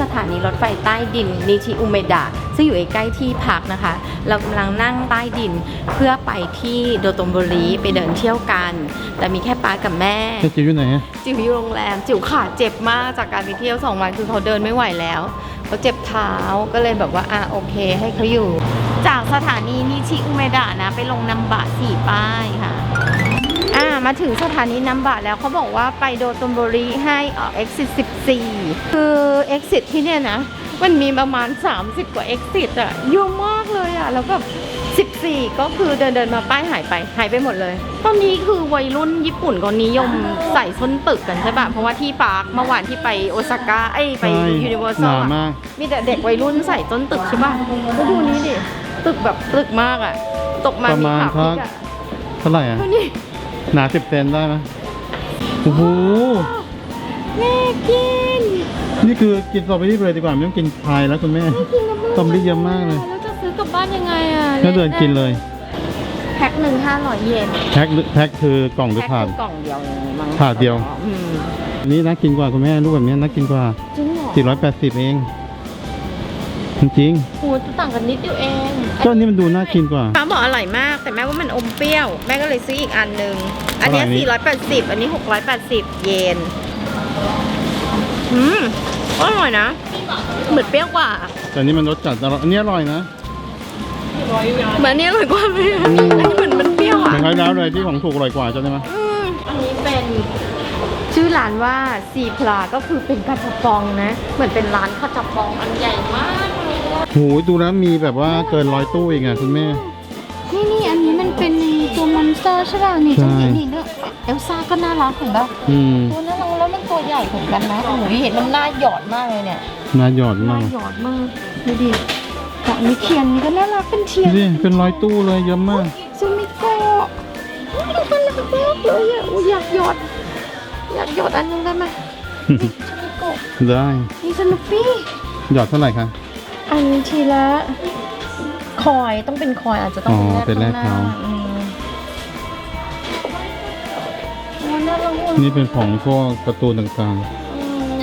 สถานีรถไฟใต้ดินนิชิอุเมดะซึ่งอยู่ใกล้ๆที่พักนะคะ เรากำลังนั่งใต้ดินเพื่อไปที่โดโตมบุรีไปเดินเที่ยวกัน แต่มีแค่ป้ากับแม่เจ๊จิ๋วอยู่ไหนอะจิ๋วอยู่โรงแรม จิ๋วขาเจ็บมากจากการไปเที่ยวสองวันคือเขาเดินไม่ไหวแล้วเขาเจ็บเท้าก็เลยแบบว่าอะโอเค ให้เขาอยู่ จากสถานีนิชิอุเมดะนะไปลงนัมบะสี่ป้ายค่ะอ่า มาถึงสถานีนัมบะแล้วเขาบอกว่าไปโดโตมโบริให้ออก exit 14 คือ exit ที่เนี่ยนะ มันมีประมาณ 30 กว่า exit อะเยอะมากเลยอะแล้วก็ 14 ก็คือเดินเดินๆมาป้ายหายไป หายไปหมดเลย ตอนนี้คือวัยรุ่นญี่ปุ่นก็นิยมใส่ส้นตึกกันใช่ปะเพราะว่าที่ปาร์คเมื่อวานที่ไปโอซาก้าไอยไปใช่ยูนิเวอร์หแซนาลมาก มีแต่เด็กวัยรุ่นใส่ต้นตึกใช่ปะแล้วดูนี้ดิตึกแบบตึกมากอะตกมาประมีมาณขาพลิกอะ เท่าไหร่อะดูนี่ หนาสิบเซนได้ไหมโอ้โหแม่กิน นี่คือกินสตรอเบอรี่เลยดีกว่าไม่ต้องกินพายแล้วคุณแม่กินกับมืสตรอเบอรี่เยอะมากเลยแล้วจะซื้อกลับบ้านยังไงอะก็เดินกินเลย แพ็คหนึ่งห้าร้อยเยนแพ็คแพ็คคือกล่องหรือแพ็คถาดเป็นกล่องเดียวอย่างนี้มั้งถาดเดียวอืมอันนี้น่ากินกว่าคุณแม่รูปแบบนี้น่ากินกว่าจริงเหรอ480 เอง จริงโอ้ยต่างกันนิดเดียวเองๆก็อันนี้มันดูน่ากินกว่าป้าบอกอร่อยมาก แต่แม่ว่ามันอมเปรี้ยว แม่ก็เลยซื้ออีกอันหนึ่งอันเนี้เท่าไหร่นี่480 อันนี้ 680 เยนอืมอร่อยนะ เหมือนเปรี้ยวกว่า แต่อันนี้มันรสจัดอร่อยอันนี้อร่อยนะเหมือนอันนี้อร่อยกว่าไหมอันนี้เหมือนมันเปรี้ยวเหอะมือนครั้งแล้วเลยที่ของถูกอร่อยกว่าใช่ไหมอืมอันนี้เป็นชื่อร้านว่าซีพลาก็คือเป็นกระจับปองนะ เหมือนเป็นร้านกระจับปองอันใหญ่มากเลยอะ โหดูแล้วมีแบบว่าเกินร้อยตู้เองอะคุณแม่ นี่นี่อันนี้มันเป็นตัวมอนสเตอร์ใช่ป่ะนี่ใช่จะเห็นนี่เรื่องเอลซ่าก็น่ารักเห็นป่ะอืมตัวน่ารักแล้วมันตัวใหญ่เหมือนกันนะโอ้โหเห็นมันหน้าหยอดมากเลยเนี่ยน่าหยอดหน้ามากหยอดมากดูดิจากนี้เทียนนี่ก็น่ารักเป็นเทียนนี่เป็นร้อยตู้เลยเยอะมาก ซูมิโกะอุ๊ยน่ารักมากเลยอะอุ๊ยอยากหยอด อยากหยอดอันนึงได้ไหมนี่ซูมิโกะได้ นี่สนุปปี้หยอดเท่าไหร่คะ อันทีละคอยต้องเป็นคอยอาจจะต้องอ๋อเป็นแรกเป็นแรกข้างหน้าเขาอืมโอ้น่ารักมากนี่เป็นของพวกการ์ตูนต่างอืม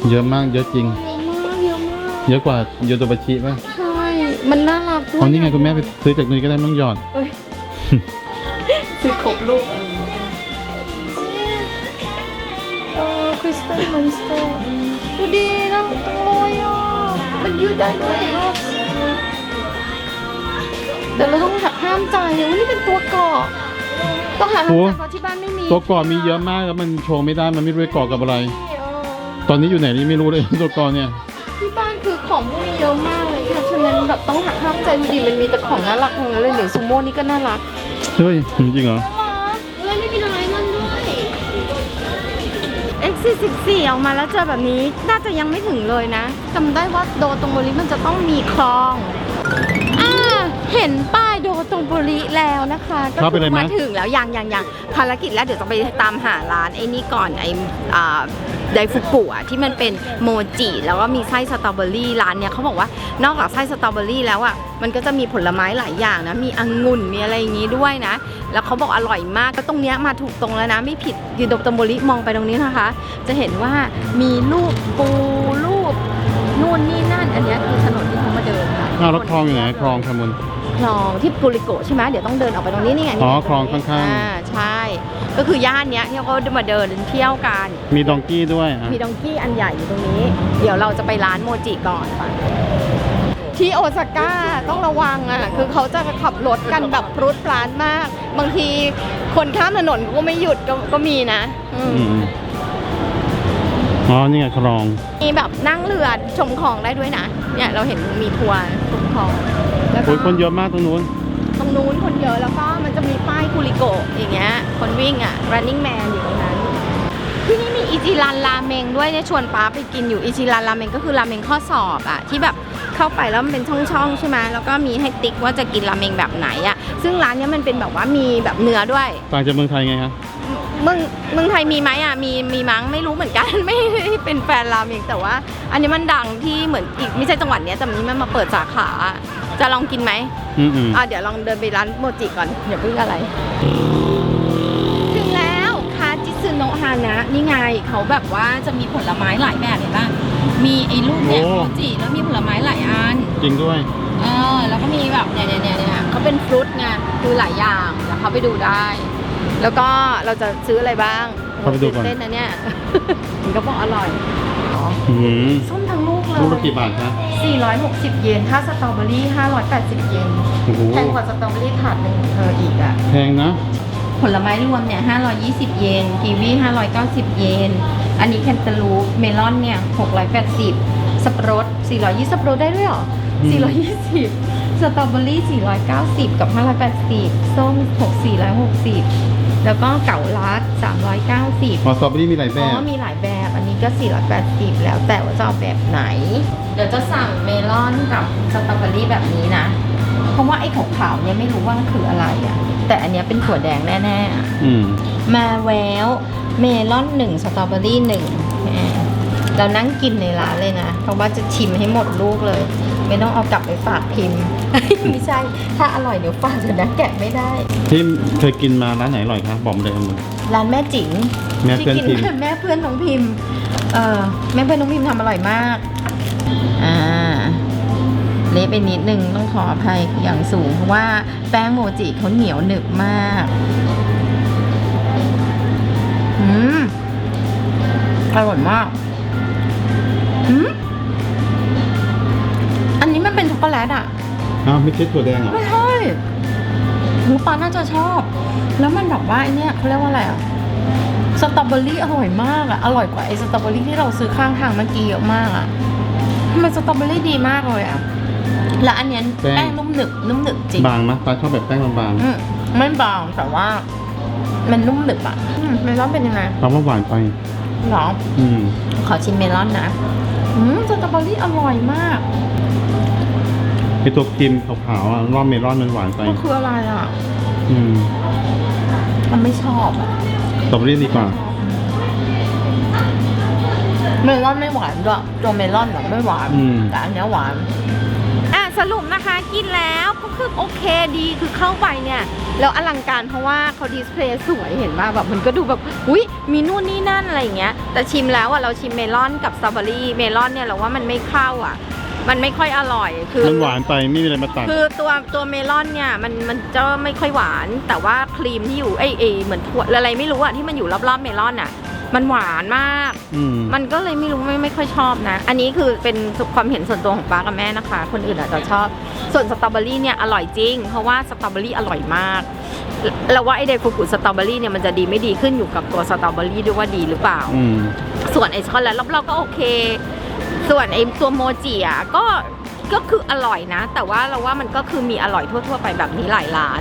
ๆเยอะมากเยอะจริงเยอะมากเยอะมากเยอะกว่าโยโตบะชิป่ะใช่มันน่ารักด้วยเอานี่ไงคุณแม่ไปซื้อจากนี้ก็ได้ไม่ต้องหยอดซื้อครบลูกเออ คริสตัลมอนสเตอร์ดูดีน่ารักจังเลยอะ มันยืดได้ด้วยเนอะแต่เราต้องหักห้ามใจเลยว่านี่เป็นตัวเกาะต้องหาห้ามโอ้ใจเพราะที่บ้านไม่มีตัวก่อมีเยอะมากแล้วมันโชว์ไม่ได้มันไม่รู้จะก่อกับอะไร เออตอนนี้อยู่ไหนนี่ไม่รู้เลย ตัวก่อเนี่ย ที่บ้านคือของพวกนี้เยอะมากเลยค่ะฉะนั้นแบบต้องหักห้ามใจดูดิมันมีแต่ของน่ารักทั้งนั้นเลยหรือซูโม่นี่ก็น่ารัก เฮ้ยจริงเหรอ น่า 44 ออกมาแล้วเจอแบบนี้ น่าจะยังไม่ถึงเลยนะจำได้ว่าโดตรงบริมันจะต้องมีคลอง อ่า เห็นป้า โดตรงบริแล้วนะคะก็เข้าไปเลยไหม มาถึงแล้วยังยังยังภารกิจแล้วเดี๋ยวจะไปตามหาร้านไอ้นี่ก่อนไอ้อ่าไดฟุกุอะที่มันเป็นโมจิแล้วก็มีไส้สตรอเบอรี่ร้านเนี้ยเขาบอกว่านอกจากไส้สตรอเบอรี่แล้วอะมันก็จะมีผลไม้หลายอย่างนะมีองุ่นมีอะไรอย่างงี้ด้วยนะ แล้วเขาบอกอร่อยมากก็ตรงเนี้ยมาถูกตรงแล้วนะ ไม่ผิดยูโดโตโมริมองไปตรงนี้นะคะ จะเห็นว่ามีรูปปูรูปนู่นนี่นั่นอันเนี้ยคือถนนที่เขามาเดินค่ะอ้าวแล้วคลองอยู่ไหนคลองคามุน คลองที่ปุริโกะใช่ไหมเดี๋ยวต้องเดินออกไปตรงนี้นี่ไงอ๋อนี่ไคลองข้างๆ อ่าใช่ ก็คือย่านเนี้ยที่เขามาเดินเที่ยวกัน มีดองกี้ด้วยอะมีดองกี้อันใหญ่อยู่ตรงนี้ เดี๋ยวเราจะไปร้านโมจิก่อนค่ะที่โอซาก้าต้องระวังอะ คือเขาจะขับรถกันแบบปรุดปรานมาก บางทีคนข้ามถนนก็ไม่หยุดก็ก็มีนะอืมอืมอ๋อ นี่ไงคลอง มีแบบนั่งเรือชมคลองได้ด้วยนะ เนี่ยเราเห็นมีทัวร์ ชมคลองแล้วก็โอ้ยคนเยอะมากตรงนู้น ตรงนู้นคนเยอะแล้วก็มันจะมีป้ายกุริโกะอย่างเงี้ยคนวิ่งอะ running man อยู่ตรงนั้นที่นี่มีอิจิรันราเมงด้วยเนี่ยชวนป้าไปกินอยู่อิจิรันราเมงก็คือราเมงข้อสอบอะที่แบบเข้าไปแล้วมันเป็นช่องๆใช่ไหมแล้วก็มีให้ติ๊กว่าจะกินราเมงแบบไหนอะซึ่งร้านเนี้ยมันเป็นแบบว่ามีแบบเนื้อด้วยต่างจากเมืองไทยไงคะ เมืองเมืองไทยมีไหมอะมีมีมั้งไม่รู้เหมือนกัน ไม่ได้เป็นแฟนราเมงแต่ว่า อันนี้มันดังที่เหมือนอีกไม่ใช่จังหวัดเนี้ยแต่นี้มันมาเปิดสาขาจะลองกินไหมอืมอืมอะเดี๋ยวลองเดินไปร้านโมจิก่อนอย่าเพิ่งอะไร ถึงแล้วคาจิซึโนะฮานะนี่ไงเขาแบบว่าจะมีผลไม้หลายแบบเห็นป่ะมีไอ้ลูกเนี่ยโอ้ โมจิแล้วมีผลไม้หลายอัน จริงด้วย เออแล้วก็มีแบบเนี่ยเนี่ยเนี่ยเนี่ยเขาเป็นฟรุตไงคือหลายอย่างเดี๋ยวเขาไปดูได้ แล้วก็เราจะซื้ออะไรบ้างเข้าไปดูก่อนเต้นนะเนี่ยมันก็บอกอร่อยอ๋ออืมส้มทั้งลูกเลยลูกละกี่บาทคะ460 เยน ถ้าสตรอเบอรี่ 580 เยน โอ้โหแพงกว่าสตรอเบอรี่ถาดหนึ่งเธออีกอะ แพงนะ ผลไม้รวมเนี่ย 520 เยนกีวี590 เยน อันนี้แคนตาลูปเมลอนเนี่ย 680 สับปะรด 420 สับปะรดได้ด้วยเหรอ อืม 420 สตรอเบอรี่ 490 กับ 580 ส้ม 6 460 แล้วก็เก่าลัด390พอสตรอเบอรี่มีหลายแบอ๋บ อมีหลายแบบอันนี้ก็ 480 แล้วแต่ว่าจะเอาแบบไหน เดี๋ยวจะสั่งเมลอนกับสตรอเบอรี่แบบนี้นะ เพราะว่าไอ้ขาวๆเนี่ยไม่รู้ว่ามันคืออะไรอะแต่อันเนี้ยเป็นถั่วแดงแน่ๆอะ อืม มาแววเมลอนหนึ่งสตรอเบอรี่หนึ่งแหมเรานั่งกินในร้านเลยนะ เพราะว่าจะชิมให้หมดลูกเลย ไม่ต้องเอากลับไปฝากพิมพ์ ไม่ใช่ ถ้าอร่อยเดี๋ยวฝากเดี๋ยวนะแกะไม่ได้ ที่เคยกินมาร้านไหนอร่อยครับบอกมาเลยครับมึงร้านแม่จิ๋งแม่เพื่อนที่พิกิมพ์กับแม่เพื่อนน้องพิมพ์เออแม่เพื่อนน้องพิมพ์ทำอร่อยมาก อ่า เละไปนิดนึงต้องขออภัยอย่างสูง เพราะว่าแป้งโมจิเขาเหนียวหนึบมากอืมอร่อยมาก มันเป็นช็อกโกแลตอะอ้าวไม่ใช่ถั่วแดงเหรอ ไม่ใช่หมูปลาน่าจะชอบ แล้วมันแบบว่าไอเนี้ยเขาเรียกว่าอะไรอะสตรอเบอรี่อร่อยมากอะอร่อยกว่าไอสตรอเบอรี่ที่เราซื้อข้างทางเมื่อกี้เยอะมากอะทำไมสตรอเบอรี่ดีมากเลยอะแล้วอันเนี้ยแป้งนุ่มหนึบนุ่มหนึบจริงบางนะปลาชอบแบบแป้งบางอืมไม่บางแต่ว่า มันนุ่มหนึบอะอืมเมลอนเป็นยังไงๆปลาว่าหวานไป หรอ อืม ขอชิมเมลอนนะ อืมสตรอเบอรี่อร่อยมาก ไอตัวครีมขาวๆอะรอบเมลอนมันหวานไป มันคืออะไรอะ อืมมันไม่ชอบอะสตรอเบอรี่ดีกว่า เมลอนไม่หวานด้วยตัวเมลอนแบบไม่หวานอืม แต่อันเนี้ยหวาน อะสรุปนะคะกินแล้วก็คือโอเคดีคือเข้าไปเนี่ยแล้วอลังการเพราะว่าเขาดิสเพลย์สวยเห็นป่ะแบบมันก็ดูแบบอุ้ยมีนู่นนี่นั่นอะไรอย่างเงี้ย แต่ชิมแล้วอะเราชิมเมลอนกับสตรอเบอรี่เมลอนเนี่ยเราว่ามันไม่เข้าอะ มันไม่ค่อยอร่อย คือมันหวานไปไม่มีอะไรมาตัด คือตัวตัวเมลอนเนี่ยมันมันจะไม่ค่อยหวาน แต่ว่าครีมที่อยู่ไอยเอยเหมือนถั่วอะไรไม่รู้อะที่มันอยู่รอบๆเมลอนอะมันหวานมาก อืม มันก็เลยไม่รู้ไม่ไม่ค่อยชอบนะ อันนี้คือเป็นความเห็นส่วนตัวของป้ากับแม่นะคะ คนอื่นอาจจะชอบ ส่วนสตรอเบอรี่เนี่ยอร่อยจริง เพราะว่าสตรอเบอรี่อร่อยมากแล้วว่าไอเดฟุกุสตรอเบอรี่เนี่ยมันจะดีไม่ดีขึ้นอยู่กับตัวสตรอเบอรี่ด้วยว่าดีหรือเปล่า อืม ส่วนไอช็อกโกแลตรอบๆก็โอเค ส่วนไอตัวโมจิอะก็ก็คืออร่อยนะ แต่ว่าเราว่ามันก็คือมีอร่อยทั่ว ๆ ไปแบบนี้หลายร้าน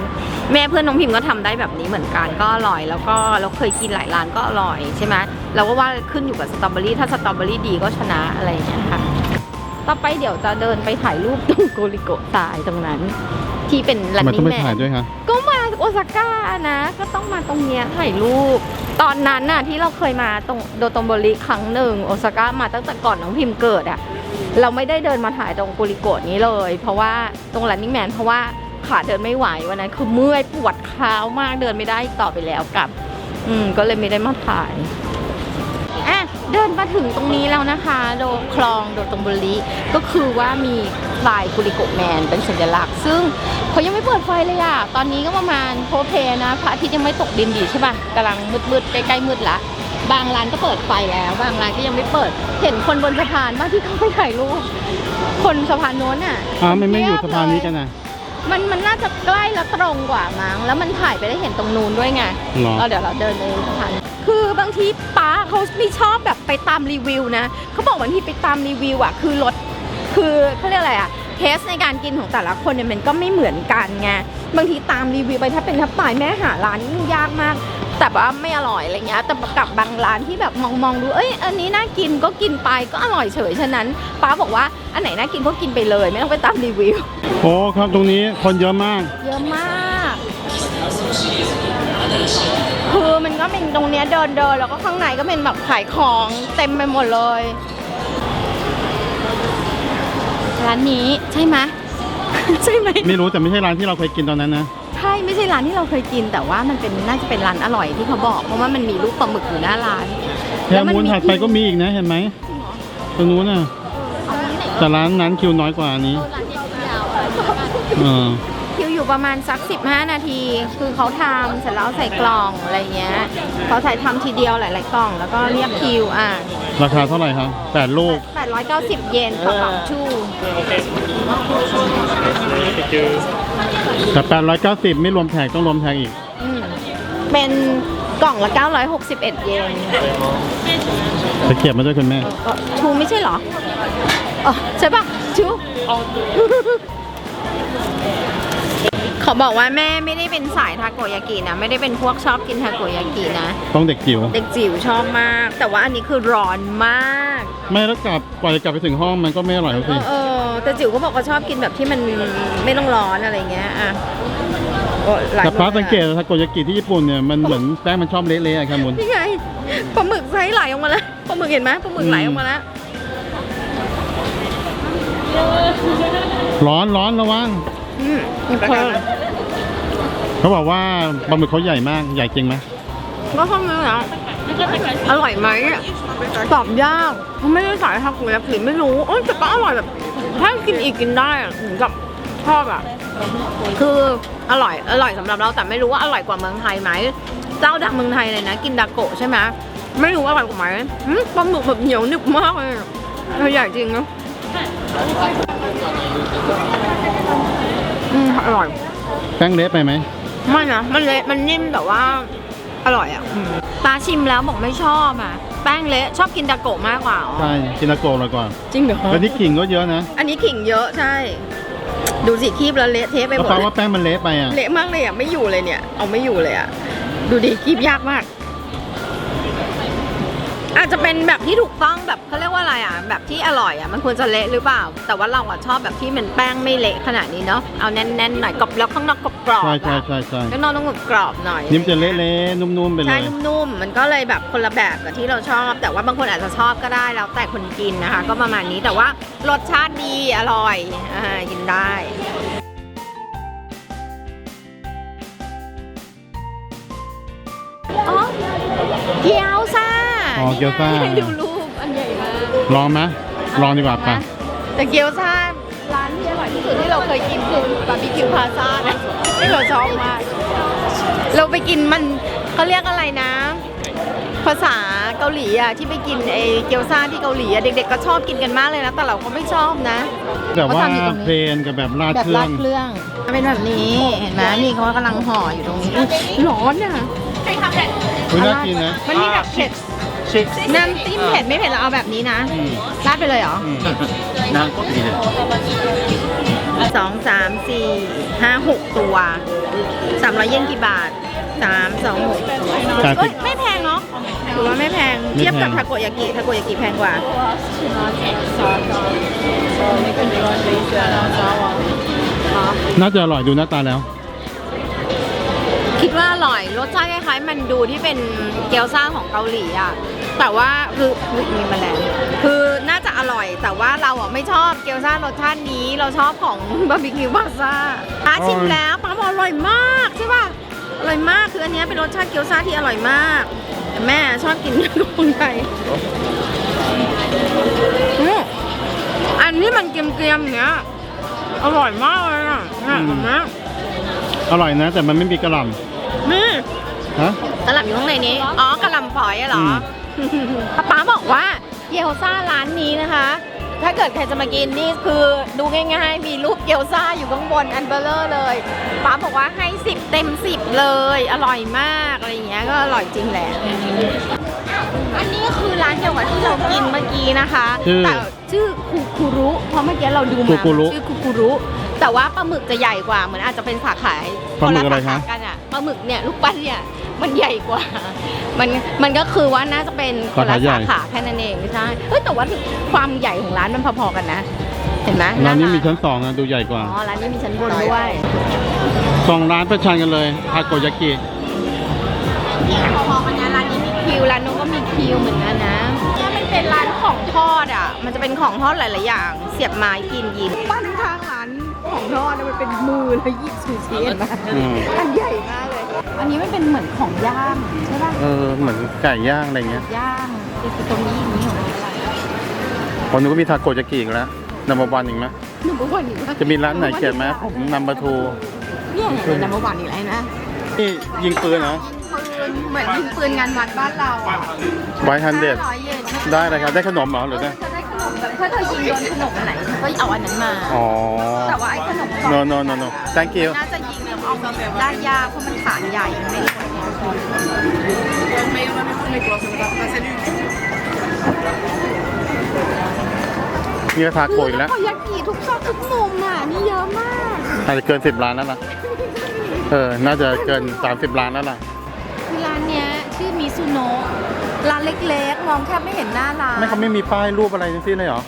แม่เพื่อนน้องพิมพ์ก็ทำได้แบบนี้เหมือนกันก็อร่อย แล้วก็เราเคยกินหลายร้านก็อร่อยใช่ไหมเราก็ว่าขึ้นอยู่กับสตรอเบอรี่ถ้าสตรอเบอรี่ดีก็ชนะอะไรอย่างเงี้ยค่ะต่อไปเดี๋ยวจะเดินไปถ่ายรูปตรงโกริโกะทรายตรงนั้น ที่เป็นทำลันไมต้อนี่งไปแมถ่ายนด้วยคะก็มา โอซาก้านะ ก็ต้องมาตรงเนี้ยถ่ายรูป ตอนนั้นน่ะที่เราเคยมาตรงโดโตมโบริครั้งหนึ่งโอซาก้ามาตั้งแต่ก่อนน้องพิมพ์เกิดอะเราไม่ได้เดินมาถ่ายตรงกุริโกะนี้เลย เพราะว่าตรงลันนิ่งแมนเพราะว่าขาเดินไม่ไหววันนั้นคือเมื่อยปวดเท้ามากเดินไม่ได้ต่อไปแล้วกลับ อืมก็เลยไม่ได้มาถ่าย เดินมาถึงตรงนี้แล้วนะคะ โดคลองโดตงบุรีก็คือว่ามีลายกุริโกะแมนเป็นสัญลักษณ์ ซึ่งเขายังไม่เปิดไฟเลยอะตอนนี้ก็ประมาณโพเพนะพระอาทิตย์ยังไม่ตกดินดีใช่ปะกำลังมืดๆใกล้ๆมืดละบางร้านก็เปิดไฟแล้ว บางร้านก็ยังไม่เปิด เห็นคนบนสะพานบ้างที่เขาไปถ่ายรูปคนสะพานโน้นอะอ้าวมันไม่อยู่สะพานนี้กันนะมันมันน่าจะใกล้และตรงกว่ามั้งแล้วมันถ่ายไปได้เห็นตรงนู้นด้วยไงหรอเราเดี๋ยวเราเดินไปสะพาน คือบางทีป้าเขาไม่ชอบแบบไปตามรีวิวนะเขาบอกบางทีไปตามรีวิวอะคือรสคือเขาเรียกอะไรอะเทสในการกินของแต่ละคนเนี่ยมันก็ไม่เหมือนกันไงบางทีตามรีวิวไปถ้าเป็นทับตายแม่หาร้านนี่ยากมาก แต่ว่าไม่อร่อยอะไรเงี้ยแต่กับบางร้านที่แบบมองมองดูเอ้ยอันนี้น่ากินก็กินไปก็อร่อยเฉยฉะนั้นป้าบอกว่าอันไหนน่ากินก็กินไปเลย ไม่ต้องไปตามรีวิวโอ้ครับตรงนี้คนเยอะมาก เยอะมาก คือมันก็เป็นตรงเนี้ยเดินเดินแล้วก็ข้างในก็เป็นแบบขายของเต็มไปหมดเลย ร้านนี้ใช่ไหม ใช่ไหมไม่รู้แต่ไม่ใช่ร้านที่เราเคยกินตอนนั้นนะใช่ช่ไม่ใช่ร้านที่เราเคยกิน แต่ว่ามันเป็นน่าจะเป็นร้านอร่อยที่เขาบอก เพราะว่ามันมีรูปปลาหมึกอยู่หน้าร้านแค่มูลถัดไปก็มีอีกนะเห็นไหมตรงนู้นน่ะแต่ร้านนั้นคิวน้อยกว่าอันนี้เออคิว อยู่ประมาณสัก 15 นาที คือเขาทำเสร็จแล้วใส่กล่องอะไรเงี้ยเขาใส่ทำทีเดียวหลาย ๆ กล่อง แล้วก็เรียกคิวอะราคาเท่าไหร่ครับแปดลูก 890 เยนต่อกล่องชู่แต่แปดร้อยเก้าสิบไม่รวมแท็กต้องรวมแท็กอีก อืมเป็นกล่องละ 961 เยนตะเกียบมาด้วยคุณแม่ เอ่อชูไม่ใช่เหรออ๋อใช่ปะชู เขาบอกว่าแม่ไม่ได้เป็นสายทาโกยากินะ ไม่ได้เป็นพวกชอบกินทาโกยากินะ ต้องเด็กจิ๋วเด็กจิ๋วชอบมาก แต่ว่าอันนี้คือร้อนมากไม่แล้วกลับกว่าจะกลับไปถึงห้องมันก็ไม่อร่อยแล้วเอสิอเออแต่จิ๋วก็บอกว่าชอบกินแบบที่มันไม่ต้องร้อนอะไรเงี้ยอะโอ้หลยแต่ป้าคนอะสังเกตทาโกยากิที่ญี่ปุ่นเนี่ยมันเหมือนแป้งมันชอบเละๆอะครับมุน นี่ไงปลาหมึกไซส์ไหลออกมาแล้วปลาหมึกเห็นไหมปลาหมึกไหลออกมาแล้ว ร้อนร้อนระวังอื มนี่เพิ่มเขาบอกว่าปลาหมึกเขาใหญ่มาก ใหญ่จริงไหมก็ข้างนี้แล้วอร่อยไหมอะตอบยากไม่ได้สายทาโกยากิไม่รู้เอ้ยแต่ก็อร่อยแบบถ้ากินอีกกินได้อะถึงกับชอบอะคืออร่อยอร่อยสำหรับเราแต่ไม่รู้ว่าอร่อยกว่าเมืองไทยไหมเจ้าดังเมืองไทยเลยนะ กินดาโกะใช่ไหมไม่รู้ว่าอร่อยกว่าไหมหืมปลาหมึกแบบเหนียวหนึบมากเลยอะเออใหญ่จริงเนาะ อืมอร่อย แป้งเละไปไหมไม่นะ มันเละมันนิ่มแต่ว่าอร่อยอะปลาชิมแล้วบอกไม่ชอบอะ แป้งเละชอบกินดาโกะมากกว่าอ๋อใช่กินตะโกอร่อยกว่าจริงเหรอแล้วนี่กิ่งก็เยอะนะอันนี้ขิงเยอะใช่ ดูสิคีบแล้วเละเทะไปหแล้วมดป้าเลยว่าแป้งมันเละไปอะ เละมากเลยอะไม่อยู่เลยเนี่ย เอาไม่อยู่เลยอะ ดูดิคีบยากมาก อาจจะเป็นแบบที่ถูกต้องแบบเขาเรียกว่าอะไรอะ แบบที่อร่อยอะมันควรจะเละหรือเปล่า แต่ว่าเราอะชอบแบบที่มันแป้งไม่เละขนาดนี้เนาะเอาแน่นๆหน่อยกรอบแล้วข้างนอกกรอบๆใช่อะใช่ใช่ใช่ข้างนอกต้องกรอบๆหน่อยนิ่มนจะเละๆนุ่มๆไปเลใช่ยนุ่มๆมันก็เลยแบบคนละแบบกับที่เราชอบ แต่ว่าบางคนอาจจะชอบก็ได้แล้วแต่คนกินนะคะ ก็ประมาณนี้แต่ว่ารสชาติดีอร่อยอ่ากินได้อ๋อเกี๊ยวซ่า อ๋อเกี๊ยวซ่า ให้ดูรูปอันใหญ่มากลองไหมลองดีกว่าป่ะแต่เกี๊ยวซ่าร้านที่อร่อยที่สุดที่เราเคยกินคือบาร์บีคิวพาซ่านะที่เราชอบมาก เราไปกินมันเขาเรียกอะไรนะ ภาษาเกาหลีอะที่ไปกินไอเกี๊ยวซ่าที่เกาหลีอะเด็ก ๆ ก็ชอบกินกันมากเลยนะแต่เราก็ไม่ชอบนะ แบบว่าเขาทำอยู่ตรงนี้เพลนกับแบบราดแบบเครื่อรางดเครื่องเป็นแบบนี้เห็นไหมนี่เขากำลังห่ออยู่ตรงนี้อุ๊ยร้อนอะ คุณน่ากินนะ มันมีแบบเผ็ด น้ำจิ้มเผ็ดไม่เผ็ดเราเอาแบบนี้นะอืม ราดไปเลยเหรออืมสองสามสี่ห้าหกตัวสามร้อยเยนกี่บาทสามสองหกแปดเอ้สิยบไม่แพงเนาะถือว่าไม่แพงไม่แพง เทียบกับทาโกยากิทาโกยากิแพงกว่า น่าจะอร่อยดูหน้าตาแล้ว คิดว่าอร่อย รสชาติคล้ายๆ มันดูที่เป็นเกี๊ยวซ่าของเกาหลีอะ แต่ว่าคืออุ๊ยมีแมลงคือน่าจะอร่อย แต่ว่าเราอะไม่ชอบเกี๊ยวซ่ารสชาตินี้เราชอบของบาร์บีคิวพาซ่าป้าชิมแล้วป้าบอกอร่อยมากใช่ป่ะอร่อยมากคืออันเนี้ยเป็นรสชาติเกี๊ยวซ่าที่อร่อยมากแต่แม่ชอบกินคนไทยอืมอันนี้มันเกรียมๆอย่างเงี้ยอร่อยมากเลยอะเนี่ยเห็นไหมอร่อยนะ แต่มันไม่มีกระหล่นี่ำฮะกระหล่ำอยู่ข้างในนี้ อ๋อกระหล่ำฝอยอะเหรออ ป๊าบอกว่าเกี๊ยวซ่าร้านนี้นะคะ ถ้าเกิดใครจะมากินนี่คือดูง่ายๆ มีรูปเกี๊ยวซ่าอยู่ข้างบนอันเบลเลอร์เลยป๊าบอกว่าให้ 10 เต็ม 10 เลย อร่อยมากอะไรอย่างเงี้ยก็อร่อยจริงแหละอันนี้ก็คือร้านเดียวกับที่เรากินเมื่อกี้นะคะชื่อ แต่ชื่อคุคุรุเพราะเมื่อกี้เราดูคุมาคุรุชื่อคุคุรุแต่ว่าปลาหมึกจะใหญ่กว่าเหมือนอาจจะเป็นสาขาปลาหมึกอะไรนลสาคะขากันอะปลาหมึกเนี่ยลูกปั้นเนี่ย มันใหญ่กว่า มันมันก็คือว่าน่าจะเป็นคนละสาขาใหญ่สาขาแค่นั้นเองไม่ใช่เฮ้ยแต่ว่าความใหญ่ของร้านมันพอๆกันนะ เห็นไหมร้านนี้มีหชั้นสองนะดูใหญ่กว่าอ๋อร้านนี้มีชั้นบนด้วยสองร้านประชันกันเลยทาโกยากิพอๆกันนะร้านนี้มีคิวร้านนู้นก็มีคิวเหมือนกันนะถ้ามันเป็นร้านของทอดอะ มันจะเป็นของทอดหลายๆอย่าง เสียบไม้กินยินปั้นข้างร้านของทอดมันเป็นมือแล้วหยิบซูชิเห็นไหมอืมอันใหญ่มากเลย อันนี้มันเป็นเหมือนของย่างใช่ป่ะเออเหมือนไก่ย่างอะไรเงี้ยย่างคือตรงนี้อย่างนี้ของอะไรคนนู้นก็มีทาโกยากิอีกแล้วนัมเบอร์วันอีกไหมหนึ่งวันอีกจะมีร้านไหนเขียนไหมผมนัมเบอร์ทูเนี่ยเป็นนัมเบอร์วันอีกแล้วนะนี่ยิงปืนเหรอปืนเหมือนยิงปืนงานวัดบ้านเราอะไวฮันเดดห้าร้อยเยนได้เลยครับได้ขนมเหรอหรือได้เธอได้ขนมแบบถ้าเธอยิงโดนขนมอันไหนเธอก็เอาอันนั้นมาอ๋อแต่ว่าไอ้ขนมกล่อง no no no no thank you น่าจะยิงแล้ว เอาแบบได้ยากเพราะมันฐานใหญ่มันไม่ได้นี่ก็ทาโกยอีกแล้วเขายักกี่ทุกซอกทุกมุมอะ นี่เยอะมากอาจจะเกิน 10ล้านแล้วล่ะเออ น่าจะเกิน 30ล้านแล้วล่ะ คือร้านเนี้ยชื่อมิซุโนะร้านเล็กๆ มองแทบไม่เห็นหน้าร้าน ไม่เขาไม่มีป้ายรูปอะไรทั้งสิ้นเลยเหรอ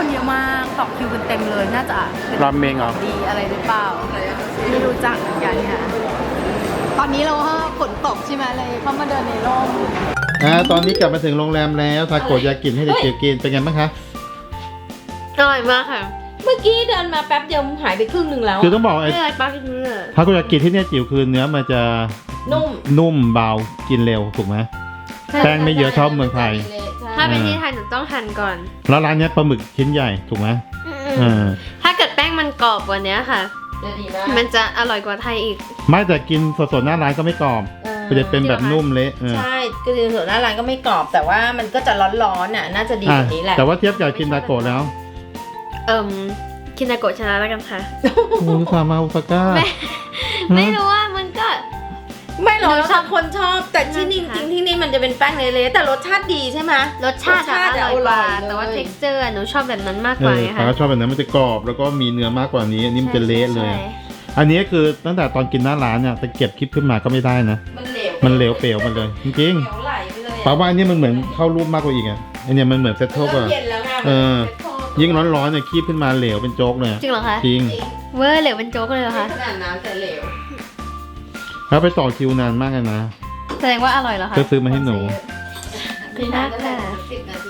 คนเยอะมากต่อคิวกันเต็มเลย น่าจะป็นรามเมงเหรอ ดีอะไรหรือเปล่า ไม่รู้จักเหมือนกันค่ะ ตอนนี้เราก็ฝนตกใช่ไหมเลยเข้ามาเดินในร่มอ่าตอนนี้กลับมาถึงโรงแรมแล้วทาโกยากิให้เด็กๆกินเป็นไงบ้างคะ อร่อยมากค่ะ เมื่อกี้เดินมาแป๊บเดียวหายไปครึ่งหนึ่งแล้วคือต้องบอกไอ้ไม่อะไรป้ากินเนื้อทาโกยากิที่เนี่ยจิ๋วคือเนื้อมันจะนุ่มนุ่มเบากินเร็วถูกไหม แป้งไม่เยอะเท่าเมืองไทย ถ้าเป็นที่ไทยหนูต้องหั่นก่อน แล้วร้านเนี้ยปลาหมึกชิ้นใหญ่ถูกไหมเออถ้าเกิดแป้งมันกรอบกว่านี้ค่ะ จะดีมากมันจะอร่อยกว่าไทยอีก ไม่แต่กินสดๆหน้าร้านก็ไม่กรอบออมันจะเป็นแบบนุ่มเละเออใช่คือส่วนหน้าร้านก็ไม่กรอบแต่ว่ามันก็จะร้อนๆน่ะ น่าจะดีกอะว่านี้แหละ แต่ว่าเทียบกับกินทาโกะแล้ว เอิ่มคินาโกะชนะแล้วกันค่ะโอ้ทามาอุปก้าไม่ไม่รู้ว่ามันก็ ไม่หรอกหนูชอบบางคนชอบ แต่ที่นี่นั่นจค่ะริงๆที่นี่มันจะเป็นแป้งเละๆแต่รสชาติดีใช่ไหมรสชาติจะรสชาติอร่อยกว่าอร่อยเลยแต่ว่า texture อะหนูชอบแบบนั้นมากเอกว่าอไงฟ้าคะชอบแบบนั้นมันจะกรอบแล้วก็มีเนื้อมากกว่านี้อันนี้มันจะเละเลยใช่อันนี้คือตั้งแต่ตอนกินหน้าร้านเนี่ยตะเกียบคลิปขึ้นมาก็ไม่ได้นะ มันเหลวมันเหลวเปลวมันเลย จริงเหลวไหลไปเลยๆป้าว่าอันนี้มันเหมือนเข้ารูปมากกว่าอีกอะอันเนี้ยมันเหมือนเซ็ตเทิลกว่าเย็นแล้วไงเออยิ่งร้อนๆเนี่ยคีบขึ้นมาเหลวเป็นโจ๊กเลยจริงเหรอคะจริงเวอร์เหลวเป็นโจ๊กเลยเหรอขคะนาดน้ำแต่เหลว แล้วไปต่อคิวนานมากเลยนะ แสดงว่าอร่อยเหรอคะ ก็ซื้อมาให้หนู ขอบคุณมากค่ะ สิบนาที